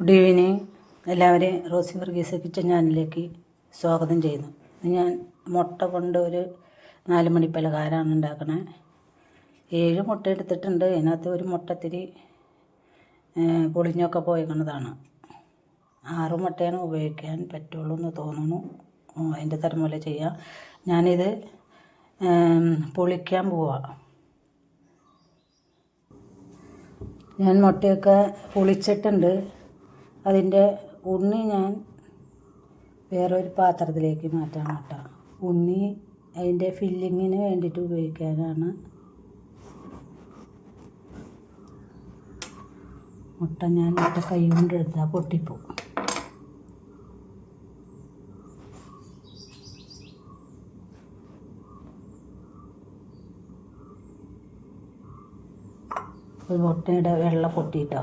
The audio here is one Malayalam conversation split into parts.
ഗുഡ് ഈവനിങ് എല്ലാവരെയും റോസി വർഗീസ് കിച്ചൻ ചാനലിലേക്ക് സ്വാഗതം ചെയ്യുന്നു. ഞാൻ മുട്ട കൊണ്ട് ഒരു നാല് മണി പലഹാരമാണ് ഉണ്ടാക്കണേ. ഏഴ് മുട്ട എടുത്തിട്ടുണ്ട്. അതിനകത്ത് ഒരു മുട്ടത്തിരി പൊളിഞ്ഞൊക്കെ പോയിക്കുന്നതാണ് ആറ് മുട്ടയാണ് ഉപയോഗിക്കാൻ പറ്റുള്ളൂ എന്ന് തോന്നുന്നു. അതിന്റെ തരം പോലെ ചെയ്യാം. ഞാനിത് പൊളിക്കാൻ പോവാം. ഞാൻ മുട്ടയൊക്കെ പൊളിച്ചിട്ടുണ്ട്. അതിന്റെ ഉണ്ണി ഞാൻ വേറൊരു പാത്രത്തിലേക്ക് മാറ്റാൻ കേട്ടോ. ഉണ്ണി അതിന്റെ ഫില്ലിങ്ങിന് വേണ്ടിയിട്ട് ഉപയോഗിക്കാനാണ്. മുട്ട ഞാൻ മുട്ട കൈ കൊണ്ട് എടുത്താൽ പൊട്ടിപ്പോവും ഒരു മുട്ടയുടെ വെള്ള പൊട്ടിയിട്ടോ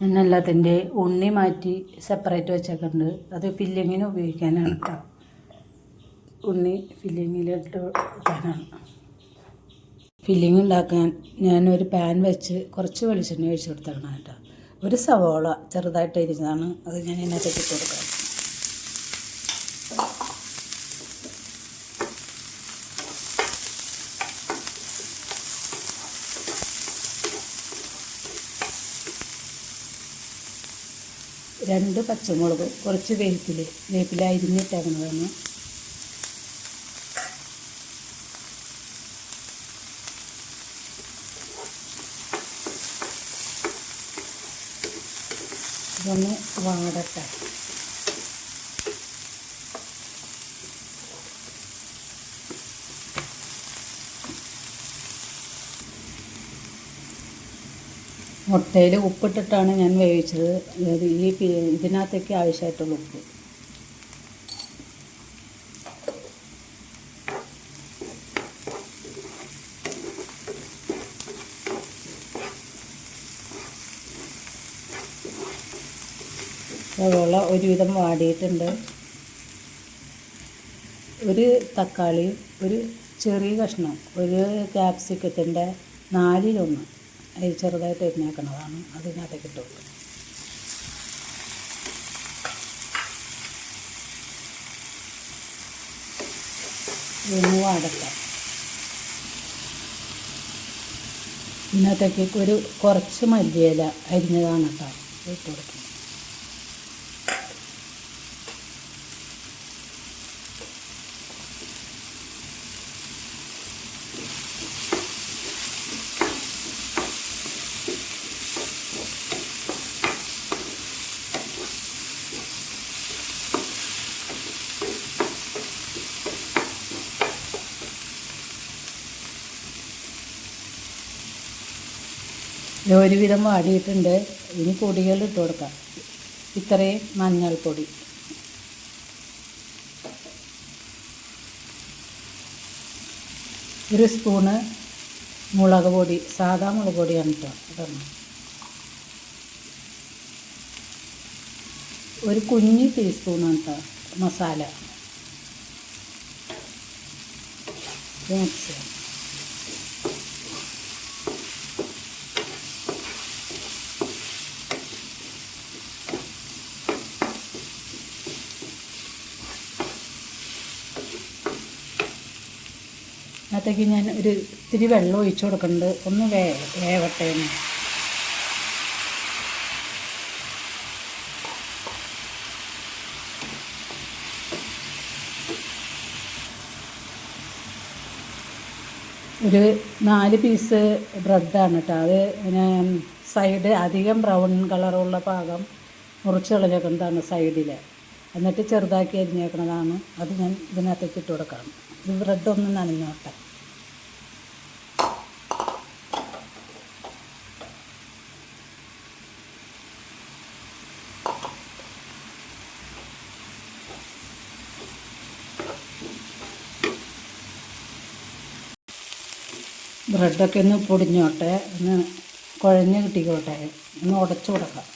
ഞാൻ ഉണ്ണി മാറ്റി സെപ്പറേറ്റ് വെച്ചേക്കുന്നുണ്ട് അത് ഫില്ലിങ്ങിന് ഉപയോഗിക്കാനാണ് കേട്ടോ ഉണ്ണി ഫില്ലിങ്ങിലിട്ട് വെക്കാനാണ് ഫില്ലിങ് ഉണ്ടാക്കാൻ ഞാനൊരു പാൻ വെച്ച് കുറച്ച് വെളിച്ചെണ്ണ ഒഴിച്ചു കൊടുത്തേക്കണം കേട്ടോ ഒരു സവോള ചെറുതായിട്ട് ഇരിക്കുന്നതാണ് അത് ഞാൻ ഇതിനകത്തേക്ക് കൊടുക്കാം. രണ്ട് പച്ചമുളക് കുറച്ച് വേപ്പിൽ വേപ്പില അരിഞ്ഞിട്ടേക്കണതാണ് ഇതൊന്ന് വാടട്ടെ. മുട്ടയിൽ ഉപ്പിട്ടിട്ടാണ് ഞാൻ വേവിച്ചത്. അതായത് ഈ ഇതിനകത്തേക്ക് ആവശ്യമായിട്ടുള്ള ഉപ്പ്. സവോള ഒരുവിധം വാടിയിട്ടുണ്ട്. ഒരു തക്കാളി ഒരു ചെറിയ കഷ്ണം ഒരു ക്യാപ്സിക്കത്തിന്റെ നാലിലൊന്ന്. അത് ചെറുതായിട്ട് എരിഞ്ഞേക്കണതാണ് അതിനകത്തേക്ക് ഇട്ട് കൊടുക്കും. ഇതൊന്ന് വാടട്ടെ ഇതിനകത്തേക്ക് ഒരു കുറച്ച് മല്ലിയില അരിഞ്ഞതാണ് കേട്ടോ. ഇട്ട് കൊടുക്കുന്നത് ഒരുവിധം വാടിയിട്ടുണ്ട്. ഇനി പൊടികൾ ഇട്ട് കൊടുക്കാം. ഇത്രയും മഞ്ഞൾപ്പൊടി ഒരു സ്പൂണ് മുളക് പൊടി സാധാ മുളക് പൊടിയാണ് കേട്ടോ ഒരു കുഞ്ഞ് ടീസ്പൂണാണ് കേട്ടോ മസാല. മിക്സ് അതിനകത്തേക്ക് ഞാൻ ഒരു ഇത്തിരി വെള്ളം ഒഴിച്ചു കൊടുക്കുന്നുണ്ട് ഒന്ന് വേ വേവട്ടെ ഒരു നാല് പീസ് ബ്രെഡാണ് കേട്ടോ. അത് പിന്നെ സൈഡ് അധികം ബ്രൗൺ കളറുള്ള ഭാഗം മുറിച്ച് കളഞ്ഞേക്കുന്നതാണ് സൈഡിൽ എന്നിട്ട് ചെറുതാക്കി അരിഞ്ഞേക്കുന്നതാണ്. അത് ഞാൻ ഇതിനകത്തേക്ക് ഇട്ട് കൊടുക്കാം ഇത് ബ്രെഡ് ഒന്ന് നനഞ്ഞോട്ടെ. ബ്രെഡൊക്കെ ഒന്ന് പൊടിഞ്ഞോട്ടെ ഒന്ന് കുഴഞ്ഞ് കിട്ടിക്കോട്ടെ ഒന്ന് ഉടച്ചു കൊടുക്കാം.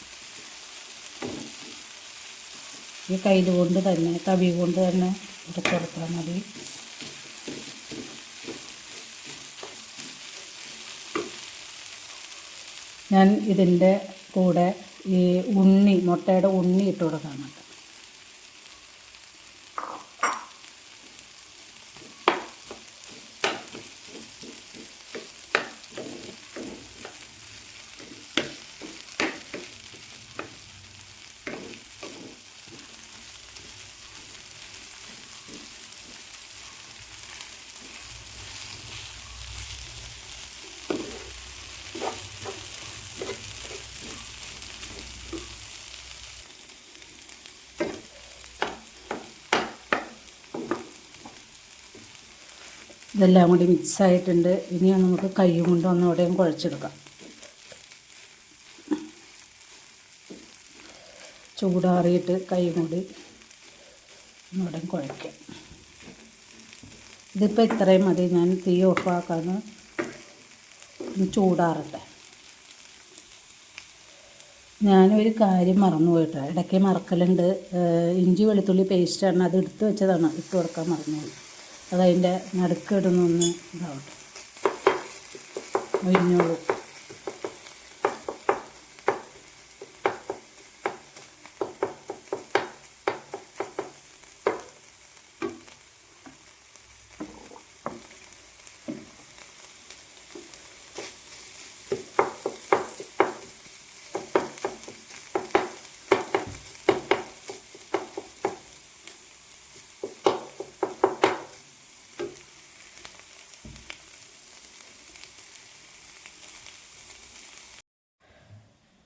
ഈ കയ്യിൽ കൊണ്ട് തന്നെ തവി കൊണ്ട് തന്നെ ഉടച്ചു കൊടുത്താൽ മതി. ഞാൻ ഇതിന്റെ കൂടെ ഈ ഉണ്ണി മുട്ടയുടെ ഉണ്ണി ഇട്ട് കൊടുക്കാനുണ്ട് ഇതെല്ലാം കൂടി മിക്സ് ആയിട്ടുണ്ട് ഇനി നമുക്ക് കൈ കൊണ്ട് ഒന്നുകൂടെയും കുഴച്ചെടുക്കാം. ചൂടാറിയിട്ട് കൈ കൂടി ഒന്നുകൂടെയും കുഴയ്ക്കാം ഇതിപ്പോൾ ഇത്രയും മതി. ഞാൻ തീ ഓഫാക്കാന്ന് ചൂടാറട്ടെ. ഞാനൊരു കാര്യം മറന്നു പോയിട്ടാണ് ഇടയ്ക്ക് മറക്കലുണ്ട്. ഇഞ്ചി വെളുത്തുള്ളി പേസ്റ്റാണ് അത് എടുത്ത് വെച്ചതാണ്. ഇട്ട് കൊടുക്കാൻ മറന്നുപോയി അതതിന്റെ നടുക്കിടുന്നൊന്ന് ഇതാവട്ടെ. ഒഴിഞ്ഞോളൂ.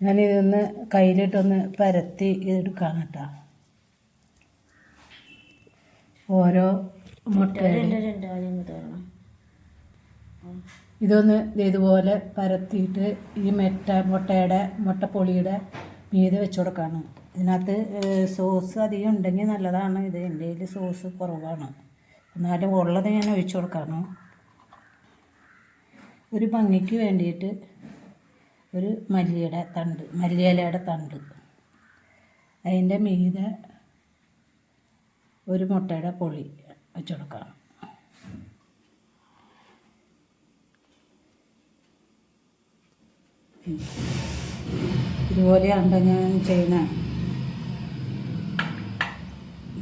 ഞാനിതൊന്ന് കയ്യിലിട്ടൊന്ന് പരത്തി എടുക്കാൻ കേട്ടോ ഓരോ മുട്ട ഇതൊന്ന് ഇതുപോലെ പരത്തിയിട്ട് ഈ മെറ്റ മുട്ടയുടെ മുട്ടപ്പൊളിയുടെ മീതെ വെച്ച് കൊടുക്കാണ്. ഇതിനകത്ത് സോസ് അധികം ഉണ്ടെങ്കിൽ നല്ലതാണ്. ഇത് എന്റെ കയ്യിൽ സോസ് കുറവാണ്. എന്നാലും ഉള്ളത് ഞാൻ ഒഴിച്ചു കൊടുക്കാണ്. ഒരു ഭംഗിക്ക് വേണ്ടിയിട്ട് ഒരു മല്ലിയുടെ തണ്ട് മല്ലിയിലയുടെ തണ്ട്. അതിന്റെ മീതെ ഒരു മുട്ടയുടെ പൊളി വെച്ച് ഇതുപോലെ ഇതുപോലെയാണ് ഞാൻ ചെയ്യുന്നത്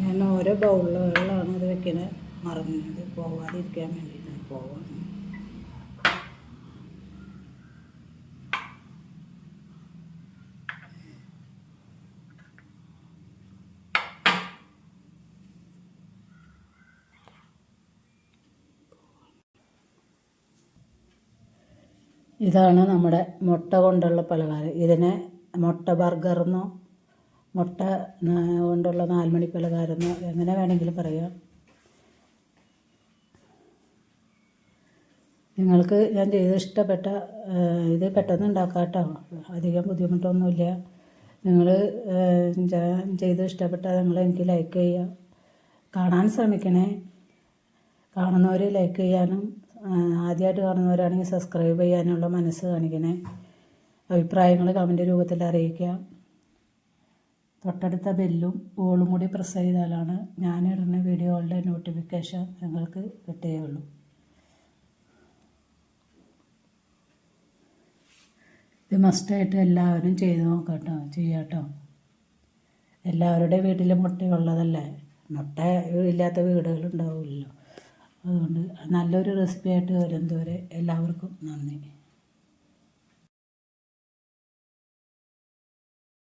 ഞാൻ ഓരോ ബൗളിലാണ് ഇത് വെക്കുന്നത്. മറന്നത് പോവാതിരിക്കാൻ വേണ്ടിയിട്ട് പോവാം ഇതാണ് നമ്മുടെ മുട്ട കൊണ്ടുള്ള പലഹാരം. ഇതിനെ മുട്ട ബർഗറെന്നോ മുട്ട കൊണ്ടുള്ള കൊണ്ടുള്ള നാലുമണി പലഹാരമെന്നോ എങ്ങനെ വേണമെങ്കിലും പറയാം. നിങ്ങൾക്ക് ഞാൻ ചെയ്ത് ഇഷ്ടപ്പെട്ട ഇത് പെട്ടെന്ന് ഉണ്ടാക്കാം കേട്ടോ. അധികം ബുദ്ധിമുട്ടൊന്നുമില്ല. നിങ്ങൾ ചെയ്ത് ഇഷ്ടപ്പെട്ട നിങ്ങൾ എനിക്ക് ലൈക്ക് ചെയ്യുക കാണാൻ ശ്രമിക്കണേ. കാണുന്നവർ ലൈക്ക് ചെയ്യാനും ആദ്യമായിട്ട് കാണുന്നവരാണെങ്കിൽ സബ്സ്ക്രൈബ് ചെയ്യാനുള്ള മനസ്സ് കാണിക്കണേ. അഭിപ്രായങ്ങൾ കമന്റ് രൂപത്തിൽ അറിയിക്കുക. തൊട്ടടുത്ത ബെല്ലും ഓളും കൂടി പ്രസ് ചെയ്താലാണ് ഞാനിടുന്ന വീഡിയോകളുടെ നോട്ടിഫിക്കേഷൻ നിങ്ങൾക്ക് കിട്ടുകയുള്ളൂ. ഇത് മസ്റ്റായിട്ട് എല്ലാവരും ചെയ്ത് നോക്കട്ടോ ചെയ്യാട്ടോ. എല്ലാവരുടെ വീട്ടിലും മുട്ടയുള്ളതല്ലേ? മുട്ട ഇല്ലാത്ത വീടുകളുണ്ടാവില്ലല്ലോ. അതുകൊണ്ട് നല്ലൊരു റെസിപ്പിയായിട്ട് വരുന്നതുവരെ എല്ലാവർക്കും നന്ദി.